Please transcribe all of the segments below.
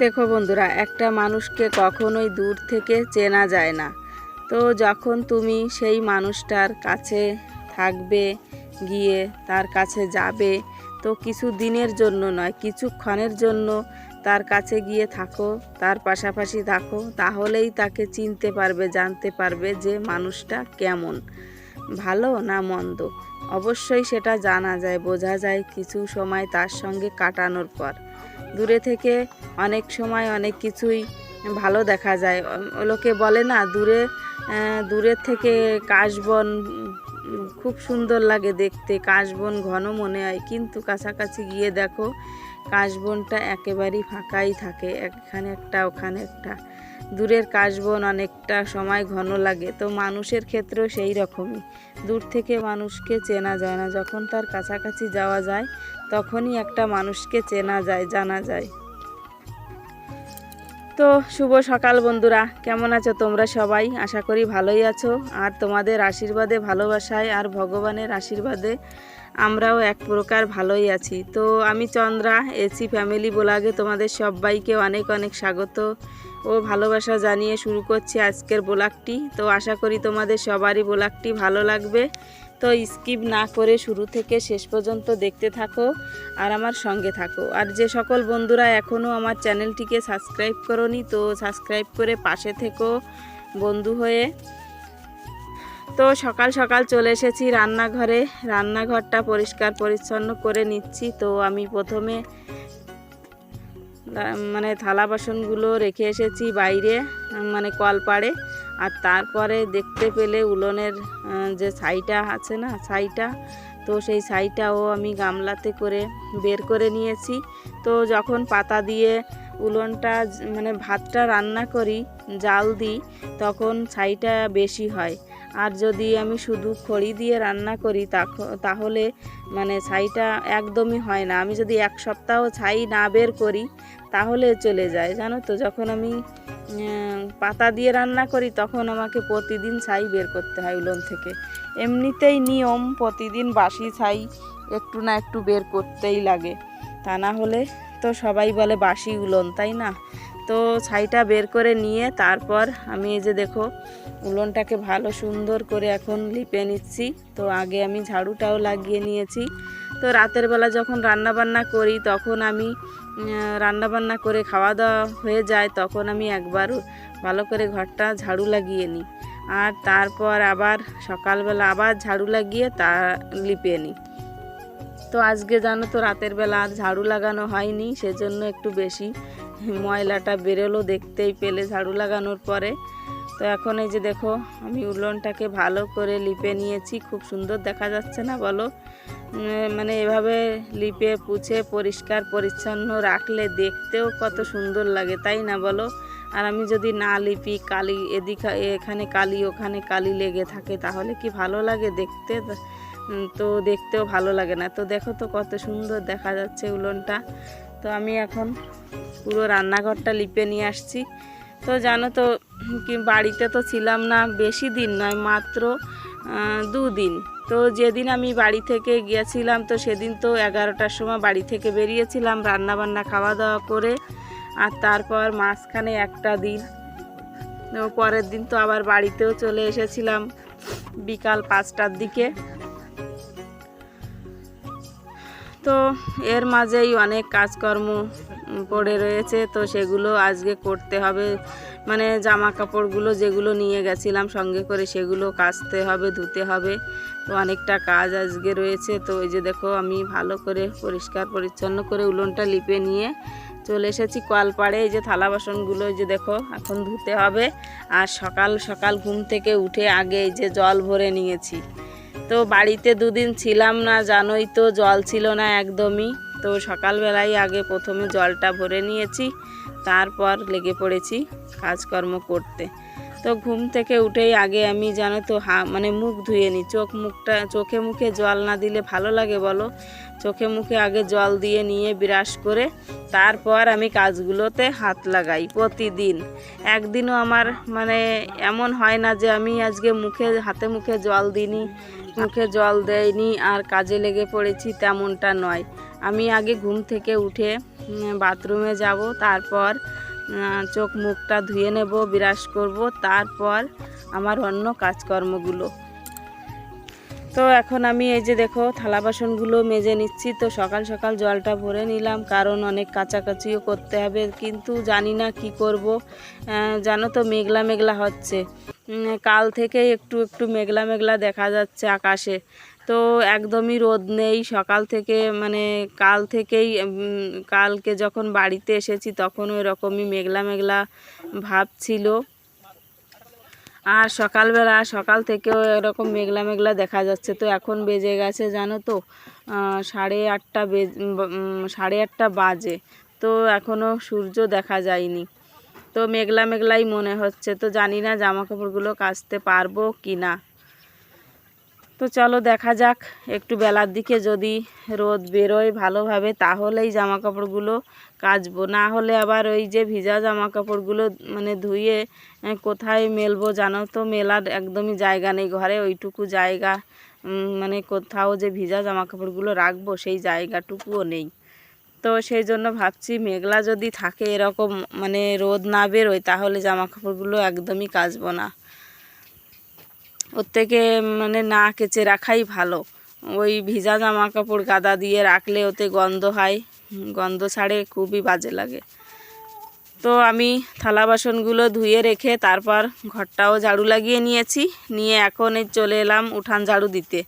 দেখো বন্ধুরা, একটা মানুষকে কখনোই দূর থেকে চেনা যায় না। তো যখন তুমি সেই মানুষটার কাছে থাকবে, গিয়ে তার কাছে যাবে, তো কিছু দিনের জন্য নয়, কিছুক্ষণের জন্য তার কাছে গিয়ে থাকো, তার পাশাপাশি থাকো, তাহলেই তাকে চিনতে পারবে, জানতে পারবে যে মানুষটা কেমন, ভালো না মন্দ। অবশ্যই সেটা জানা যায়, বোঝা যায় কিছু সময় তার সঙ্গে কাটানোর পর। দূরে থেকে অনেক সময় অনেক কিছুই ভালো দেখা যায়। লোকে বলে না, দূরে দূরের থেকে কাশবন খুব সুন্দর লাগে দেখতে। কাশবন ঘন মনে হয়, কিন্তু কাছাকাছি গিয়ে দেখো, কাশবনটা একেবারেই ফাঁকাই থাকে। এখানে একটা, ওখানে একটা। দূরের কাশবন অনেকটা সময় ঘন লাগে, তো মানুষের ক্ষেত্রেও সেই রকমই। দূর থেকে মানুষকে চেনা যায় না, যখন তার কাছাকাছি যাওয়া যায়, তখনই একটা মানুষকে চেনা যায়, জানা যায়। তো শুভ সকাল বন্ধুরা, কেমন আছো তোমরা সবাই? আশা করি ভালোই আছো। আর তোমাদের আশীর্বাদে, ভালোবাসায় আর ভগবানের আশীর্বাদে আমরাও এক প্রকার ভালোই আছি। তো আমি চন্দ্রা, এসি ফ্যামিলি ব্লগে তোমাদের সবাইকে অনেক অনেক স্বাগত। ও ভালোবাসা জানিয়ে শুরু করছি আজকের ব্লগটি। তো আশা করি তোমাদের সবারই ব্লগটি ভালো লাগবে। তো স্কিপ না করে শুরু থেকে শেষ পর্যন্ত দেখতে থাকো আর আমার সঙ্গে থাকো। আর যে সকল বন্ধুরা এখনও আমার চ্যানেলটিকে সাবস্ক্রাইব করনি, তো সাবস্ক্রাইব করে পাশে থেকো বন্ধু হয়ে। তো সকাল সকাল চলে এসেছি রান্নাঘরে। রান্নাঘরটা পরিষ্কার পরিচ্ছন্ন করে নিচ্ছি। তো আমি প্রথমে মানে থালা বাসনগুলো রেখে এসেছি বাইরে মানে কলপাড়ে। আর তারপরে দেখতে পেলে উলনের যে ছাইটা আছে না, ছাইটা, তো সেই ছাইটাও আমি গামলাতে করে বের করে নিয়েছি। তো যখন পাতা দিয়ে উলনটা মানে ভাতটা রান্না করি, জাল দিই, তখন ছাইটা বেশি হয়। আর যদি আমি শুধু খড়ি দিয়ে রান্না করি তাহলে মানে ছাইটা একদমই হয় না। আমি যদি এক সপ্তাহ ছাই না বের করি, তাহলে চলে যায়। জানো তো, যখন আমি পাতা দিয়ে রান্না করি, তখন আমাকে প্রতিদিন ছাই বের করতে হয় উলন থেকে। এমনিতেই নিয়ম, প্রতিদিন বাসি ছাই একটু না একটু বের করতেই লাগে। তা না হলে তো সবাই বলে বাসি উলন, তাই না? তো ছাইটা বের করে নিয়ে তারপর আমি এই যে দেখো, উলনটাকে ভালো সুন্দর করে এখন লিপে নিচ্ছি। তো আগে আমি ঝাড়ুটাও লাগিয়ে নিয়েছি। তো রাতের বেলা যখন রান্না বান্না করি, তখন আমি রান্না বান্না করে খাওয়া দাওয়া হয়ে যায়, তখন আমি একবার ভালো করে ঘরটা ঝাড়ু লাগিয়ে নিই। আর তারপর আবার সকালবেলা আবার ঝাড়ু লাগিয়ে তা লিপে নিই। তো আজকে জানো তো রাতের বেলা আর ঝাড়ু লাগানো হয়নি, সেজন্য একটু বেশি ময়লাটা বেরোলো, দেখতেই পেলে ঝাড়ু লাগানোর পরে। তো এখন এই যে দেখো, আমি উলনটাকে ভালো করে লিপে নিয়েছি, খুব সুন্দর দেখা যাচ্ছে না বলো। মানে এভাবে লিপে, পুছে, পরিষ্কার, পরিচ্ছন্ন রাখলে দেখতেও কত সুন্দর লাগে, তাই না বলো? আর আমি যদি না লিপি, কালি এদিক, এখানে কালি, ওখানে কালি লেগে থাকে, তাহলে কি ভালো লাগে দেখতে? তো দেখতেও ভালো লাগে না। তো দেখো তো কত সুন্দর দেখা যাচ্ছে উলনটা তো আমি এখন পুরো রান্নাঘরটা লিপে নিয়ে আসছি। তো জানো তো, কি বাড়িতে তো ছিলাম না, বেশি দিন নয়, মাত্র দুদিন। তো যেদিন আমি বাড়ি থেকে গিয়েছিলাম, তো সেদিন তো এগারোটার সময় বাড়ি থেকে বেরিয়েছিলাম রান্না বান্না খাওয়া দাওয়া করে। আর তারপর মাঝখানে একটা দিন পরের দিন তো আবার বাড়িতেও চলে এসেছিলাম বিকাল পাঁচটার দিকে। তো এর মাঝেই অনেক কাজকর্ম পড়ে রয়েছে, তো সেগুলো আজকে করতে হবে। মানে জামা কাপড়গুলো যেগুলো নিয়ে গেছিলাম সঙ্গে করে সেগুলো কাচতে হবে, ধুতে হবে। তো অনেকটা কাজ আজকে রয়েছে, তো ওই যে দেখো আমি ভালো করে পরিষ্কার পরিচ্ছন্ন করে উলনটা লিপে নিয়ে চলে এসেছি কলপাড়ে। এই যে থালা বাসনগুলো যে দেখো এখন ধুতে হবে। আর সকাল সকাল ঘুম থেকে উঠে আগে এই যে জল ভরে নিয়েছি। তো বাড়িতে দুদিন ছিলাম না, জানোই তো জল ছিল না একদমই। তো সকালবেলায় আগে প্রথমে জলটা ভরে নিয়েছি, তারপর লেগে পড়েছি কাজকর্ম করতে। তো ঘুম থেকে উঠেই আগে আমি জানো তো হা মানে মুখ ধুয়ে নিই। চোখ মুখটা, চোখে মুখে জল না দিলে ভালো লাগে বলো? চোখে মুখে আগে জল দিয়ে নিয়ে ব্রাশ করে তারপর আমি কাজগুলোতে হাত লাগাই প্রতিদিন। একদিনও আমার মানে এমন হয় না যে আমি আজকে মুখে, হাতে মুখে জল দিইনি, মুখে জল দেয়নি আর কাজে লেগে পড়েছি তেমনটা নয়। আমি আগে ঘুম থেকে উঠে বাথরুমে যাব, তারপর চোখ মুখটা ধুয়ে নেব বিরাস করব, তারপর আমার অন্য কাজকর্মগুলো। তো এখন আমি এই যে দেখো, থালা বাসনগুলো মেজে নিচ্ছি। তো সকাল সকাল জলটা ভরে নিলাম, কারণ অনেক কাচাকাচিও করতে হবে। কিন্তু জানি না কি করব। জানো তো মেঘলা মেঘলা হচ্ছে। কাল থেকে একটু একটু মেঘলা মেঘলা দেখা যাচ্ছে আকাশে। তো একদমই রোদ নেই। সকাল থেকে মানে কাল থেকেই কালকে যখন বাড়িতে এসেছি তখন ওই রকমই মেঘলা মেঘলা ভাব ছিল। আর সকালবেলা, সকাল থেকেও এরকম মেঘলা মেঘলা দেখা যাচ্ছে। তো এখন বেজে গেছে জানো তো সাড়ে আটটা বেজ সাড়ে আটটা বাজে। তো এখনও সূর্য দেখা যায়নি। তো মেঘলা মেঘলাই মনে হচ্ছে। তো জানি না জামা কাপড়গুলো কাচতে পারব কি না তো চলো দেখা যাক, একটু বেলার দিকে যদি রোদ বেরোয় ভালোভাবে, তাহলেই জামা কাপড়গুলো কাচবো। না হলে আবার ওই যে ভিজা জামা কাপড়গুলো মানে ধুয়ে কোথায় মেলবো জানো তো? মেলার একদমই জায়গা নেই ঘরে, ওইটুকু জায়গা মানে কোথাও যে ভিজা জামা কাপড়গুলো রাখব সেই জায়গাটুকুও নেই। তো সেই জন্য ভাবছি মেঘলা যদি থাকে এরকম মানে রোদ না বেরোয়, তাহলে জামা কাপড়গুলো একদমই কাচবো না। ওর থেকে মানে না কেচে রাখাই ভালো। ওই ভিজা জামা কাপড় গাদা দিয়ে রাখলে ওতে গন্ধ হয়। গন্ধ ছাড়ে খুবই বাজে লাগে। তো আমি থালা বাসনগুলো ধুয়ে রেখে তারপর ঘরটাও ঝাড়ু লাগিয়ে নিয়েছি। নিয়ে এখন এই চলে এলাম উঠান ঝাড়ু দিতে।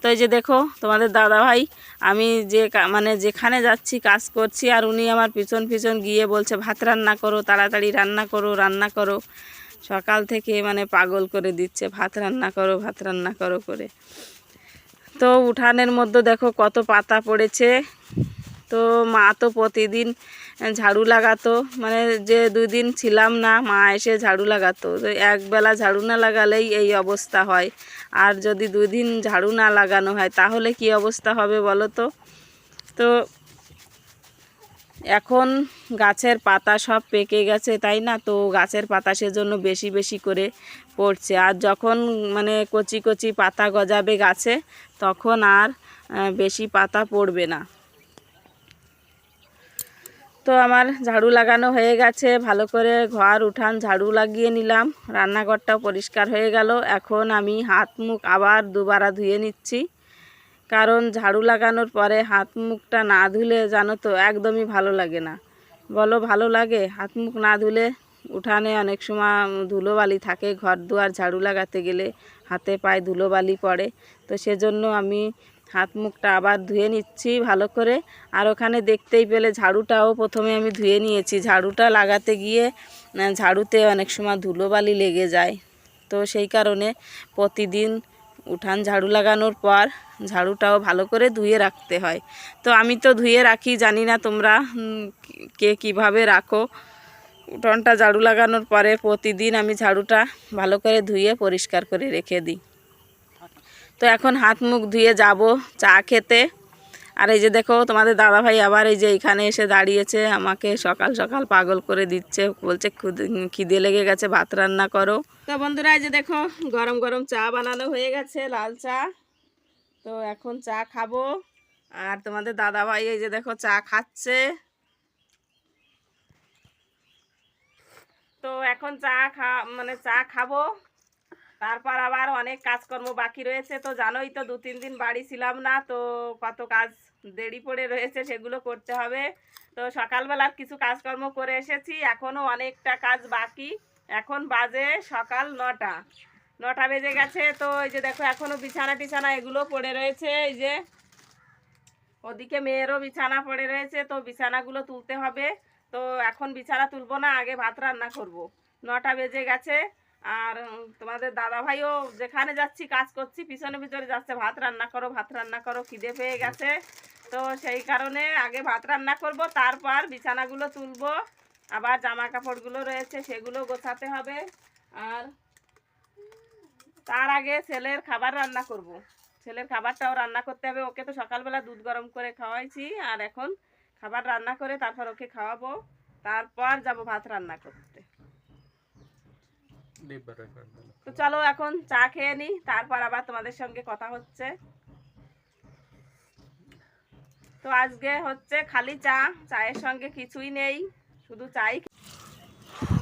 তো এই যে দেখো, তোমাদের দাদা ভাই, আমি যে মানে যেখানে যাচ্ছি, কাজ করছি, আর উনি আমার পিছন পিছন গিয়ে বলছে, ভাত রান্না করো, তাড়াতাড়ি রান্না করো রান্না করো। সকাল থেকে মানে পাগল করে দিচ্ছে, ভাত রান্না করো, ভাত রান্না করো করে। তো উঠানের মধ্যে দেখো কত পাতা পড়েছে। তো মা তো প্রতিদিন ঝাড়ু লাগাতো মানে যে দুই দিন ছিলাম না, মা এসে ঝাড়ু লাগাতো। তো একবেলা ঝাড়ু না লাগালেই এই অবস্থা হয়। আর যদি দুই দিন ঝাড়ু না লাগানো হয়, তাহলে কি অবস্থা হবে বলো তো? তো এখন গাছের পাতা সব পেকে গেছে, তাই না? তো গাছের পাতা সেজন্য বেশি বেশি করে পড়ছে। আর যখন মানে কচি কচি পাতা গজাবে গাছে, তখন আর বেশি পাতা পড়বে না। তো আমার ঝাড়ু লাগানো হয়ে গেছে, ভালো করে ঘর, উঠান, ঝাড়ু লাগিয়ে নিলাম। রান্নাঘরটাও পরিষ্কার হয়ে গেল। এখন আমি হাত মুখ আবার দুবারা ধুয়ে নিচ্ছি। কারণ ঝাড়ু লাগানোর পরে হাত মুখটা না ধুলে জানো তো একদমই ভালো লাগে না। বলো ভালো লাগে? হাত মুখ না ধুলে উঠানে অনেক সময় ধুলোবালি থাকে, ঘর দুয়ার ঝাড়ু লাগাতে গেলে হাতে পায়ে ধুলোবালি পড়ে। তো সেজন্য আমি হাত মুখটা আবার ধুয়ে নিচ্ছি ভালো করে। আর ওখানে দেখতেই পেলে ঝাড়ুটাও প্রথমে আমি ধুয়ে নিয়েছি। ঝাড়ুটা লাগাতে গিয়ে ঝাড়ুতে অনেক সময় ধুলোবালি লেগে যায়। তো সেই কারণে প্রতিদিন উঠান ঝাড়ু লাগানোর পর ঝাড়ুটাও ভালো করে ধুয়ে রাখতে হয়। তো আমি তো ধুয়ে রাখি, জানি না তোমরা কে কীভাবে রাখো। উঠোনটা ঝাড়ু লাগানোর পরে প্রতিদিন আমি ঝাড়ুটা ভালো করে ধুয়ে পরিষ্কার করে রেখে দিই। তো এখন হাত মুখ ধুয়ে যাব চা খেতে। আর এই যে দেখো, তোমাদের দাদা ভাই আবার এই যে এখানে এসে দাঁড়িয়েছে, আমাকে সকাল সকাল পাগল করে দিচ্ছে। বলছে, খুদ- লেগে গেছে, ভাত রান্না করো। তো বন্ধুরা, এই যে দেখো, গরম গরম চা বানানো হয়ে গেছে, লাল চা। তো এখন চা খাব। আর তোমাদের দাদা ভাই এই যে দেখো, চা খাচ্ছে। তো এখন চা খা মানে চা খাব। তারপর আবার অনেক কাজকর্ম বাকি রয়েছে, তো জানোই তো দু তিন দিন বাড়ি ছিলাম না, তো কত কাজ দেরি পড়ে রয়েছে সেগুলো করতে হবে। তো সকালবেলার কিছু কাজকর্ম করে এসেছি, এখনও অনেকটা কাজ বাকি। এখন বাজে সকাল নটা নটা বেজে গেছে, তো এই যে দেখো এখনও বিছানা টিছানা এগুলো পড়ে রয়েছে, এই যে ওদিকে মেয়েরও বিছানা পড়ে রয়েছে, তো বিছানাগুলো তুলতে হবে। তো এখন বিছানা তুলবো না, আগে ভাত রান্না করব। নটা বেজে গেছে আর তোমাদের দাদা ভাইও যেখানে যাচ্ছি, কাজ করছি, পিছনে পিছনে যাচ্ছে। ভাত রান্না করো, ভাত রান্না করো, খিদে পেয়ে গেছে। তো সেই কারণে আগে ভাত রান্না করব, তারপর বিছানাগুলো তুলবো। আবার জামা কাপড়গুলো রয়েছে, সেগুলো গোছাতে হবে। আর তার আগে ছেলের খাবার রান্না করব। ছেলের খাবারটাও রান্না করতে হবে। ওকে তো সকালবেলা দুধ গরম করে খাওয়াইছি। আর এখন খাবার রান্না করে তারপর ওকে খাওয়াবো। তারপর যাব ভাত রান্না করতে। তো চলো এখন চা খেয়ে নিই তারপর আবার তোমাদের সঙ্গে কথা হচ্ছে। তো আজকে হচ্ছে খালি চা, চায়ের সঙ্গে কিছুই নেই, শুধু চাই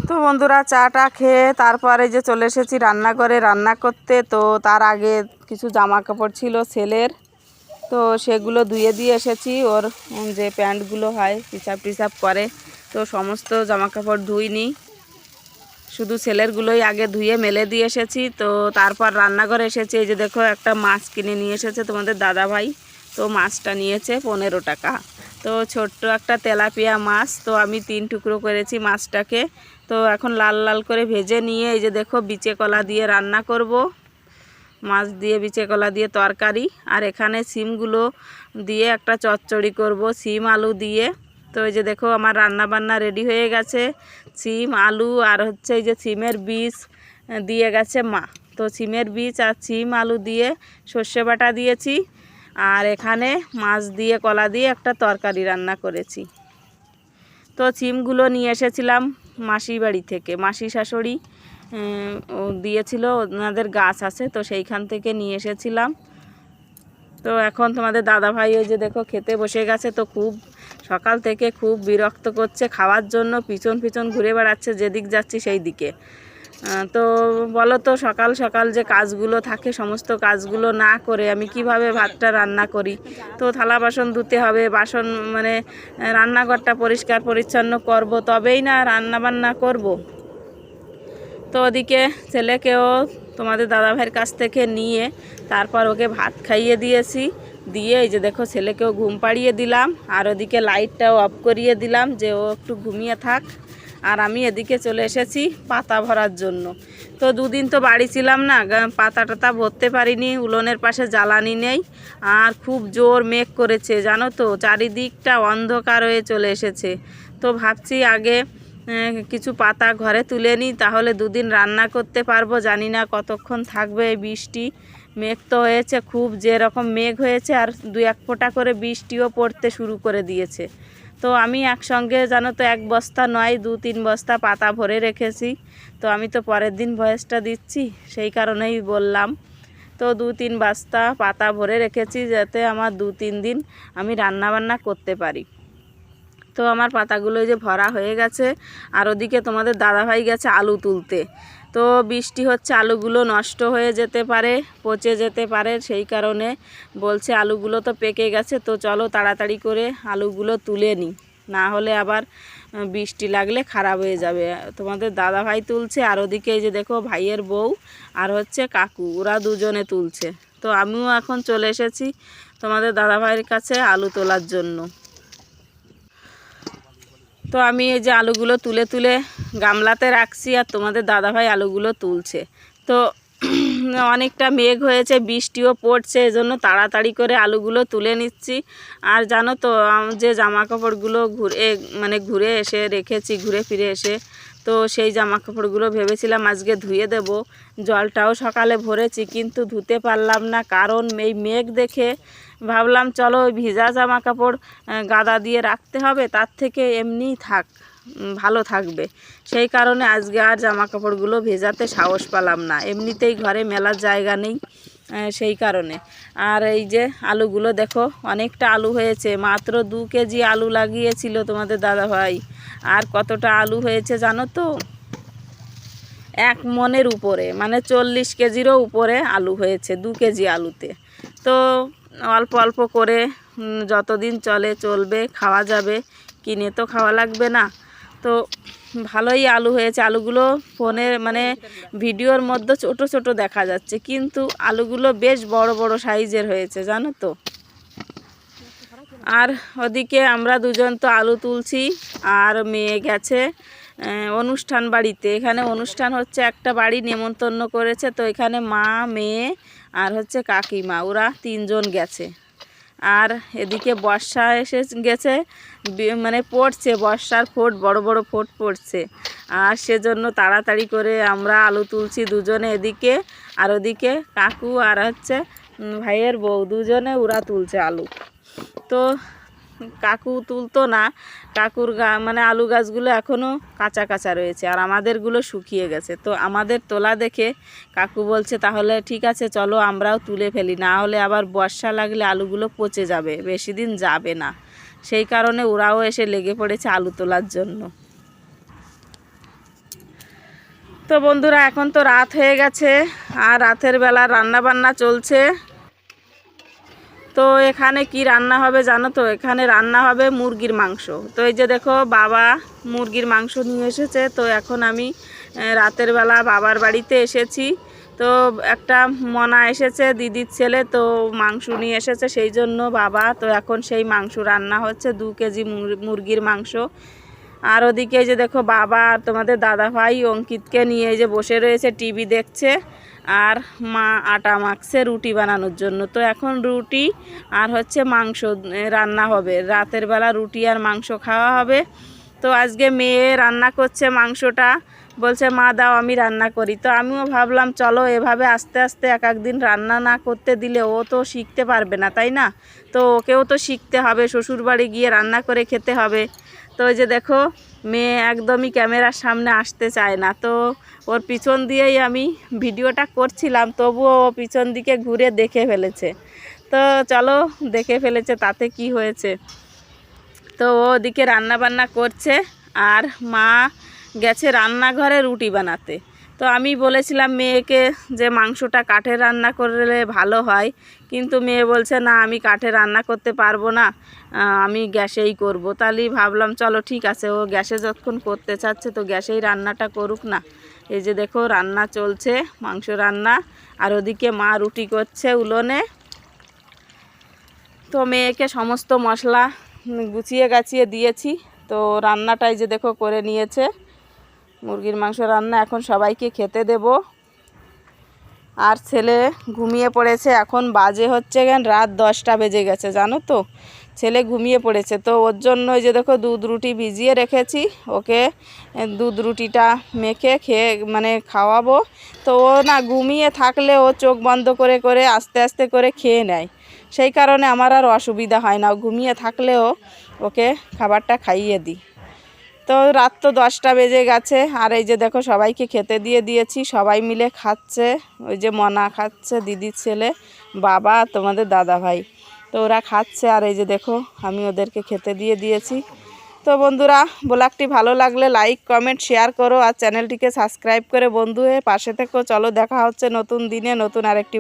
তো বন্ধুরা চাটা খেয়ে তারপরে যে চলে এসেছি রান্নাঘরে রান্না করতে, তো তার আগে কিছু জামা কাপড় ছিল ছেলের তো সেগুলো ধুয়ে দিয়ে এসেছি, ওর যে প্যান্টগুলো হয় পিসাব টিসাব করে। তো সমস্ত জামা কাপড় ধুইনি। শুধু ছেলেরগুলোই আগে ধুয়ে মেলে দিয়ে এসেছি। তো তারপর রান্নাঘরে এসেছি। এই যে দেখো, একটা মাছ কিনে নিয়ে এসেছে তোমাদের দাদা ভাই। তো মাছটা নিয়েছে পনেরো টাকা। তো ছোট্ট একটা তেলাপিয়া মাছ। তো আমি তিন টুকরো করেছি মাছটাকে। তো এখন লাল লাল করে ভেজে নিয়ে এই যে দেখো, বিচে কলা দিয়ে রান্না করব। মাছ দিয়ে বিচে কলা দিয়ে তরকারি। আর এখানে সিমগুলো দিয়ে একটা চচ্চড়ি করব, সিম আলু দিয়ে। তো এই যে দেখো, আমার রান্না বান্না রেডি হয়ে গেছে। সিম, আলু আর হচ্ছে এই যে সিমের বীজ দিয়ে গেছে মা। তো সিমের বীজ আর সিম, আলু দিয়ে সর্ষে বাটা দিয়েছি। আর এখানে মাছ দিয়ে, কলা দিয়ে একটা তরকারি রান্না করেছি। তো সিমগুলো নিয়ে এসেছিলাম মাসির বাড়ি থেকে। মাসি শাশুড়ি দিয়েছিল, ওনাদের গাছ আছে, তো সেইখান থেকে নিয়ে এসেছিলাম। তো এখন তোমাদের দাদা ভাই ওই যে দেখো খেতে বসে গেছে, তো খুব সকাল থেকে খুব বিরক্ত করছে, খাওয়ার জন্য পিছন পিছন ঘুরে বেড়াচ্ছে, যেদিক যাচ্ছি সেই দিকে। তো বলো তো, সকাল সকাল যে কাজগুলো থাকে, সমস্ত কাজগুলো না করে আমি কীভাবে ভাতটা রান্না করি? তো থালা বাসন ধুতে হবে, বাসন মানে রান্নাঘরটা পরিষ্কার পরিচ্ছন্ন করব, তবেই না রান্না বান্না করব। তো ওদিকে ছেলেকেও তোমাদের দাদাভাইয়ের কাছ থেকে নিয়ে তারপর ওকে ভাত খাইয়ে দিয়েছি। দিয়ে এই যে দেখো ছেলেকেও ঘুম পাড়িয়ে দিলাম, আর ওদিকে লাইটটাও অফ করিয়ে দিলাম যে ও একটু ঘুমিয়ে থাক। আর আমি এদিকে চলে এসেছি পাতা ভরার জন্য। তো দুদিন তো বাড়ি ছিলাম না পাতা টাতা ভরতে পারিনি, উলনের পাশে জ্বালানি নেই, আর খুব জোর মেঘ করেছে, জানো তো, চারিদিকটা অন্ধকার হয়ে চলে এসেছে। তো ভাবছি আগে কিছু পাতা ঘরে তুলে নিই, তাহলে দুদিন রান্না করতে পারব, জানি না কতক্ষণ থাকবে বৃষ্টি। মেঘ তো হয়েছে, খুব যেরকম মেঘ হয়েছে আর দু এক ফোঁটা করে বৃষ্টিও পড়তে শুরু করে দিয়েছে। তো আমি একসঙ্গে জানো তো এক বস্তা নয়, দু তিন বস্তা পাতা ভরে রেখেছি। তো আমি তো পরের দিন ভয়েসটা দিচ্ছি, সেই কারণেই বললাম। তো দু তিন বস্তা পাতা ভরে রেখেছি যাতে আমার দু তিন দিন আমি রান্না বান্না করতে পারি। তো আমার পাতাগুলো যে ভরা হয়ে গেছে, আর ওদিকে তোমাদের দাদাভাই গেছে আলু তুলতে। তো বৃষ্টি হচ্ছে, আলুগুলো নষ্ট হয়ে যেতে পারে, পচে যেতে পারে, সেই কারণে বলছে আলুগুলো তো পেকে গেছে, তো চলো তাড়াতাড়ি করে আলুগুলো তুলে নিই। না হলে আবার বৃষ্টি লাগলে খারাপ হয়ে যাবে। তোমাদের দাদাভাই তুলছে, আর ওদিকে যে দেখো ভাইয়ের বউ আর হচ্ছে কাকু, ওরা দুজনে তুলছে। তো আমিও এখন চলে এসেছি তোমাদের দাদা ভাইয়ের কাছে আলু তোলার জন্য। তো আমি এই যে আলুগুলো তুলে তুলে গামলাতে রাখছি আর তোমাদের দাদাভাই আলুগুলো তুলছে। তো অনেকটা মেঘ হয়েছে, বৃষ্টিও পড়ছে, এজন্য তাড়াতাড়ি করে আলুগুলো তুলে নিচ্ছি। আর জানো তো যে জামা কাপড়গুলো ঘুরে মানে ঘুরে এসে রেখেছি, ঘুরে ফিরে এসে, তো সেই জামা কাপড়গুলো ভেবেছিলাম আজকে ধুয়ে দেব। জলটাও সকালে ভরেছি, কিন্তু ধুতে পারলাম না, কারণ এই মেঘ দেখে ভাবলাম, চলো ওই ভিজা জামা কাপড় গাদা দিয়ে রাখতে হবে, তার থেকে এমনিই থাক ভালো থাকবে। সেই কারণে আজকে আর জামা কাপড়গুলো ভেজাতে সাহস পেলাম না। এমনিতেই ঘরে মেলার জায়গা নেই সেই কারণে। আর এই যে আলুগুলো দেখো, অনেকটা আলু হয়েছে, মাত্র দু কেজি আলু লাগিয়েছিল তোমাদের দাদা ভাই আর কতটা আলু হয়েছে জানো তো? এক মনের উপরে মানে চল্লিশ কেজিরও উপরে আলু হয়েছে, দু কেজি আলুতে। তো অল্প অল্প করে যতদিন চলে, চলবে, খাওয়া যাবে, কিনে তো খাওয়া লাগবে না। তো ভালোই আলু হয়েছে। আলুগুলো ফোনে মানে ভিডিওর মধ্যে ছোট ছোট দেখা যাচ্ছে, কিন্তু আলুগুলো বেশ বড় বড় সাইজের হয়েছে, জানো তো। আর ওদিকে আমরা দুজন তো আলু তুলছি, আর মেয়ে গেছে। অনুষ্ঠান বাড়িতে। এখানে অনুষ্ঠান হচ্ছে একটা বাড়ি নেমন্তন্ন করেছে, তো এখানে মা, মেয়ে আর হচ্ছে কাকিমা, ওরা তিনজন গেছে। আর এদিকে বর্ষা এসে গেছে মানে পড়ছে বর্ষার ফোট, বড় বড় ফোট পড়ছে। আর সেজন্য তাড়াতাড়ি করে আমরা আলু তুলছি দুজনে এদিকে, আর ওদিকে কাকু আর হচ্ছে ভাইয়ের বউ, দুজনে ওরা তুলছে আলু। তো কাকু তুলতো না। কাকুর গা মানে আলু গাছগুলো এখনও কাঁচা কাঁচা রয়েছে আর আমাদেরগুলো শুকিয়ে গেছে। তো আমাদের তোলা দেখে কাকু বলছে, তাহলে ঠিক আছে, চলো আমরাও তুলে ফেলি। না হলে আবার বর্ষা লাগলে আলুগুলো পচে যাবে, বেশি দিন যাবে না। সেই কারণে ওরাও এসে লেগে পড়েছে আলু তোলার জন্য। তো বন্ধুরা, এখন তো রাত হয়ে গেছে আর রাতের বেলা রান্না বান্না চলছে। তো এখানে কি রান্না হবে জানো তো? এখানে রান্না হবে মুরগির মাংস। তো এই যে দেখো, বাবা মুরগির মাংস নিয়ে এসেছে। তো এখন আমি রাতের বেলা বাবার বাড়িতে এসেছি। তো একটা মনা এসেছে, দিদির ছেলে, তো মাংস নিয়ে এসেছে সেই জন্য বাবা। তো এখন সেই মাংস রান্না হচ্ছে, দু কেজি মুরগির মাংস। আর ওদিকে যে দেখো, বাবা তোমাদের দাদা ভাই অঙ্কিতকে নিয়ে যে বসে রয়েছে, টিভি দেখছে। আর মা আটা মাখছে রুটি বানানোর জন্য। তো এখন রুটি আর হচ্ছে মাংস রান্না হবে। রাতের বেলা রুটি আর মাংস খাওয়া হবে। তো আজকে মেয়ে রান্না করছে মাংসটা। বলছে, মা, দাও, আমি রান্না করি। তো আমিও ভাবলাম, চলো, এভাবে আস্তে আস্তে এক একদিন রান্না না করতে দিলে ও তো শিখতে পারবে না, তাই না? তো ওকেও তো শিখতে হবে, শ্বশুরবাড়ি গিয়ে রান্না করে খেতে হবে। তো ওই যে দেখো, মেয়ে একদমই ক্যামেরার সামনে আসতে চায় না। তো ওর পিছন দিয়েই আমি ভিডিওটা করছিলাম, তবুও ও পিছন দিকে ঘুরে দেখে ফেলেছে। তো চলো, দেখে ফেলেছে তাতে কি হয়েছে। তো ও ওদিকে রান্না বান্না করছে, আর মা গেছে রান্নাঘরে রুটি বানাতে। তো আমি বলেছিলাম মেয়েকে যে মাংসটা কাঠে রান্না করলে ভালো হয়, কিন্তু মেয়ে বলছে, না, আমি কাঠে রান্না করতে পারব না আমি গ্যাসেই করব। তাহলেই ভাবলাম, চলো, ঠিক আছে। ও গ্যাসে যতক্ষণ করতে চাচ্ছে তো গ্যাসেই রান্নাটা করুক না। এই যে দেখো, রান্না চলছে, মাংস রান্না, আর ওদিকে মা রুটি করছে উলোনে। তো মেয়েকে সমস্ত মশলা গুছিয়ে গাছিয়ে দিয়েছি, তো রান্নাটাই যে দেখো করে নিয়েছে। মুরগির মাংস রান্না এখন সবাইকে খেতে দেব। আর ছেলে ঘুমিয়ে পড়েছে, এখন বাজে হচ্ছে কেন? রাত দশটা বেজে গেছে, জানো তো? ছেলে ঘুমিয়ে পড়েছে, তো ওর জন্য যে দেখো দুধ রুটি ভিজিয়ে রেখেছি, ওকে দুধ রুটিটা মেখে খেয়ে মানে খাওয়াবো। তো ও না ঘুমিয়ে থাকলে ও চোখ বন্ধ করে করে আস্তে আস্তে করে খেয়ে নেয়। সেই কারণে আমার আর অসুবিধা হয় না ঘুমিয়ে থাকলেও ওকে খাবারটা খাইয়ে দিই। তো রাত তো দশটা বেজে গেছে। আর এই যে দেখো সবাইকে খেতে দিয়ে দিয়েছি, সবাই মিলে খাচ্ছে। ওই যে মনা খাচ্ছে, দিদির ছেলে, বাবা, তোমাদের দাদা ভাই তো ওরা খাচ্ছে, আর এই যে দেখো আমি ওদেরকে খেতে দিয়ে দিয়েছি। তো বন্ধুরা, ব্লগটি ভালো লাগলে লাইক, কমেন্ট, শেয়ার করো, আর চ্যানেলটিকে সাবস্ক্রাইব করে বন্ধু হয়ে পাশে থেকো। চলো দেখা হচ্ছে নতুন দিনে নতুন আরেকটি